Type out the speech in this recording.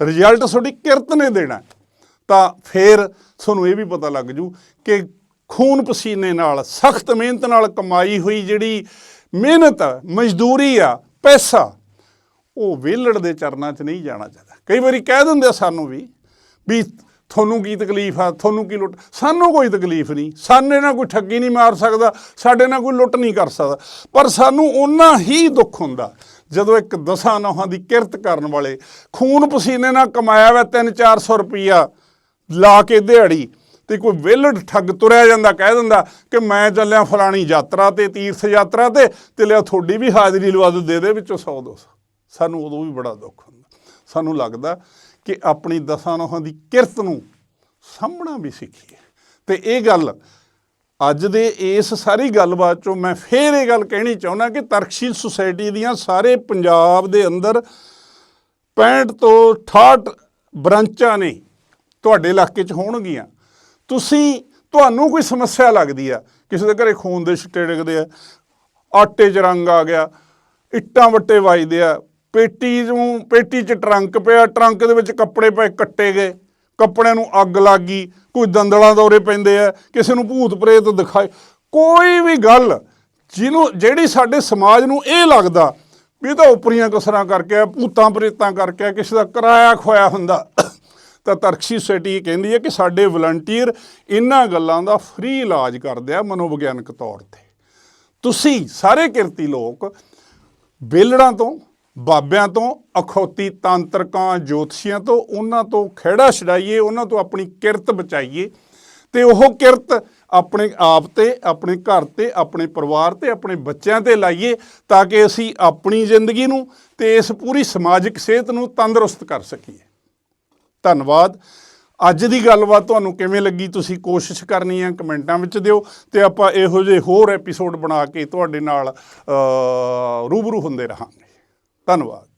Result ਤੁਹਾਡੀ ਕਿਰਤ ਨੇ ਦੇਣਾ। ਤਾਂ ਫੇਰ ਤੁਹਾਨੂੰ ਇਹ ਵੀ ਪਤਾ ਲੱਗ ਜੂ ਕਿ ਖੂਨ ਪਸੀਨੇ ਨਾਲ ਸਖਤ ਮਿਹਨਤ ਨਾਲ ਕਮਾਈ ਹੋਈ ਜਿਹੜੀ ਮਿਹਨਤ ਆ, ਮਜ਼ਦੂਰੀ ਆ ਪੈਸਾ ਉਹ ਵਿਹਲੜ ਦੇ ਚਰਨਾਂ 'ਚ ਨਹੀਂ ਜਾਣਾ ਚਾਹੀਦਾ। ਕਈ ਵਾਰੀ ਕਹਿ ਦਿੰਦੇ ਸਾਨੂੰ ਵੀ ਵੀ ਤੁਹਾਨੂੰ ਕੀ ਤਕਲੀਫ ਆ ਤੁਹਾਨੂੰ ਕੀ ਲੁੱਟ ਸਾਨੂੰ ਕੋਈ ਤਕਲੀਫ ਨਹੀਂ। ਸਾਡੇ ਨਾਲ ਕੋਈ ਠੱਗੀ ਨਹੀਂ ਮਾਰ ਸਕਦਾ ਸਾਡੇ ਨਾਲ ਕੋਈ ਲੁੱਟ ਨਹੀਂ ਕਰ ਸਕਦਾ। ਪਰ ਸਾਨੂੰ ਓਨਾ ਹੀ ਦੁੱਖ ਹੁੰਦਾ ਜਦੋਂ ਇੱਕ ਦਸਾਂ ਨੌਹਾਂ ਦੀ ਕਿਰਤ ਕਰਨ ਵਾਲੇ ਖੂਨ ਪਸੀਨੇ ਨਾਲ ਕਮਾਇਆ ਵਾ 3-400 ਰੁਪਈਆ ਲਾ ਕੇ ਦਿਹਾੜੀ ਤੇ ਕੋਈ ਵਿਹਲੜ ਠੱਗ ਤੁਰਿਆ ਜਾਂਦਾ, ਕਹਿ ਦਿੰਦਾ ਕਿ ਮੈਂ ਚੱਲਿਆ ਫਲਾਣੀ ਯਾਤਰਾ ਤੇ, ਤੀਰਥ ਯਾਤਰਾ ਤੇ ਤੇ ਲਿਆ ਤੁਹਾਡੀ ਵੀ ਹਾਜ਼ਰੀ ਲਵਾ ਦੋ ਦੇ ਦੇ ਵਿੱਚੋਂ 100 200 ਸਾਨੂੰ ਉਦੋਂ ਵੀ ਬੜਾ ਦੁੱਖ ਹੁੰਦਾ। ਸਾਨੂੰ ਲੱਗਦਾ ਕਿ ਆਪਣੀ ਦਸਾਂ ਨੋਹਾਂ ਦੀ ਕਿਰਤ ਨੂੰ ਸਾਹਮਣਾ ਵੀ ਸਿੱਖੀਏ। ਤੇ ਇਹ ਗੱਲ ਅੱਜ ਦੇ ਇਸ ਸਾਰੀ ਗੱਲਬਾਤ ਚੋਂ ਮੈਂ ਫੇਰ ਇਹ ਗੱਲ ਕਹਿਣੀ ਚਾਹੁੰਦਾ ਕਿ ਤਰਕਸ਼ੀਲ ਸੁਸਾਇਟੀ ਦੀਆਂ ਸਾਰੇ ਪੰਜਾਬ ਦੇ ਅੰਦਰ 65 ਤੋਂ 68 ਬ੍ਰਾਂਚਾਂ ਨੇ ਤੁਹਾਡੇ ਇਲਾਕੇ 'ਚ ਹੋਣਗੀਆਂ। ਤੁਸੀਂ, ਤੁਹਾਨੂੰ ਕੋਈ ਸਮੱਸਿਆ ਲੱਗਦੀ ਆ? ਕਿਸੇ ਦੇ ਘਰੇ ਖੂਨ ਦੇ ਛਿੱਟੇ ਡਿੱਗਦੇ ਆ, ਆਟੇ 'ਚ ਰੰਗ ਆ ਗਿਆ, ਇੱਟਾਂ ਵੱਟੇ ਵੱਜਦੇ ਆ, ਪੇਟੀ ਨੂੰ, ਪੇਟੀ 'ਚ ਟਰੰਕ ਪਿਆ, ਟਰੰਕ ਦੇ ਵਿੱਚ ਕੱਪੜੇ ਪਏ ਕੱਟੇ ਗਏ। ਕੱਪੜਿਆਂ ਨੂੰ ਅੱਗ ਲੱਗ ਗਈ ਕੋਈ ਦੰਦਲਾਂ ਦੌਰੇ ਪੈਂਦੇ ਆ ਕਿਸੇ ਨੂੰ ਭੂਤ ਪ੍ਰੇਤ ਦਿਖਾਏ। ਕੋਈ ਵੀ ਗੱਲ ਜਿਹਨੂੰ ਜਿਹੜੀ ਸਾਡੇ ਸਮਾਜ ਨੂੰ ਇਹ ਲੱਗਦਾ ਵੀ ਇਹ ਤਾਂ ਉਪਰੀਆਂ ਕਸਰਾਂ ਕਰਕੇ ਆ, ਭੂਤਾਂ ਪ੍ਰੇਤਾਂ ਕਰਕੇ ਆ, ਕਿਸੇ ਦਾ ਕਿਰਾਇਆ ਖੋਇਆ ਹੁੰਦਾ। ਤਾਂ ਤਰਕਸ਼ੀ ਸੋਸਾਇਟੀ ਇਹ ਕਹਿੰਦੀ ਹੈ ਕਿ ਸਾਡੇ ਵਲੰਟੀਅਰ ਇਹਨਾਂ ਗੱਲਾਂ ਦਾ ਫ੍ਰੀ ਇਲਾਜ ਕਰਦੇ ਆ ਮਨੋਵਿਗਿਆਨਕ ਤੌਰ ਤੇ। ਤੁਸੀਂ ਸਾਰੇ ਕਿਰਤੀ ਲੋਕ ਬੇਲੜਾਂ ਤੋਂ ਬਾਬਿਆਂ ਤੋਂ, ਅਖੌਤੀ ਤਾਂਤਰਕਾਂ, ਜੋਤਸ਼ੀਆਂ ਤੋਂ, ਉਹਨਾਂ ਤੋਂ ਖਿਹੜਾ ਛਡਾਈਏ, ਉਹਨਾਂ ਤੋਂ ਆਪਣੀ ਕਿਰਤ ਬਚਾਈਏ। ਤੇ ਉਹ ਕਿਰਤ ਆਪਣੇ ਆਪ ਤੇ, ਆਪਣੇ ਘਰ ਤੇ, ਆਪਣੇ ਪਰਿਵਾਰ ਤੇ, ਆਪਣੇ ਬੱਚਿਆਂ ਤੇ ਲਾਈਏ ਤਾਂ ਕਿ ਅਸੀਂ ਆਪਣੀ ਜ਼ਿੰਦਗੀ ਨੂੰ ਤੇ ਇਸ ਪੂਰੀ ਸਮਾਜਿਕ ਸਿਹਤ ਨੂੰ ਤੰਦਰੁਸਤ ਕਰ ਸਕੀਏ। ਧੰਨਵਾਦ। ਅੱਜ ਦੀ ਗੱਲਬਾਤ ਤੁਹਾਨੂੰ ਕਿਵੇਂ ਲੱਗੀ? ਤੁਸੀਂ ਕੋਸ਼ਿਸ਼ ਕਰਨੀ ਹੈ ਕਮੈਂਟਾਂ ਵਿੱਚ ਦਿਓ ਤੇ ਆਪਾਂ ਇਹੋ ਜਿਹੇ ਹੋਰ ਐਪੀਸੋਡ ਬਣਾ ਕੇ ਤੁਹਾਡੇ ਨਾਲ ਰੂਬਰੂ ਹੁੰਦੇ ਰਹਾਂਗੇ। ਧੰਨਵਾਦ।